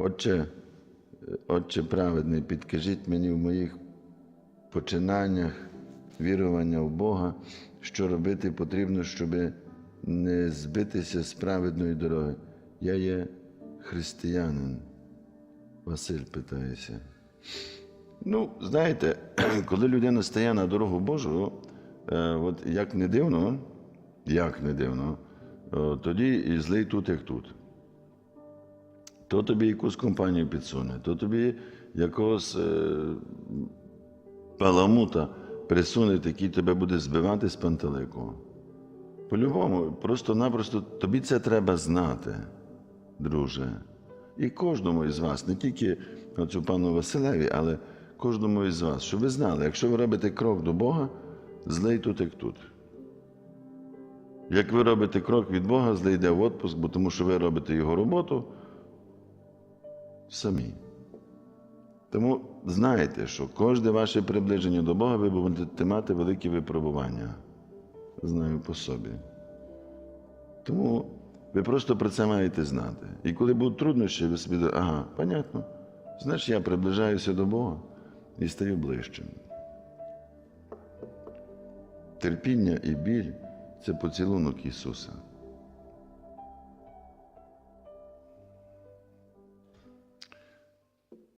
Отче, Отче праведний, підкажіть мені в моїх починаннях вірування в Бога, що робити потрібно, щоб не збитися з праведної дороги. Я є християнин. Василь питається. Ну, знаєте, коли людина стає на дорогу Божу, е, от як не дивно, як не дивно, тоді і злий тут, як тут. То тобі якусь компанію підсуне, то тобі якогось е, паламута присуне, який тебе буде збивати з пантелику. По-любому, просто-напросто тобі це треба знати, друже. І кожному із вас, не тільки оцю пану Василеві, але кожному із вас, щоб ви знали, якщо ви робите крок до Бога, злий тут, як тут. Як ви робите крок від Бога, злий йде в отпуск, бо тому що ви робите його роботу самі. Тому знайте, що кожне ваше приближення до Бога ви будете мати великі випробування. Знаю по собі. Тому ви просто про це маєте знати. І коли будуть труднощі, ви собі думаєте, ага, понятно. Значить, я приближаюся до Бога і стаю ближчим. Терпіння і біль це поцілунок Ісуса.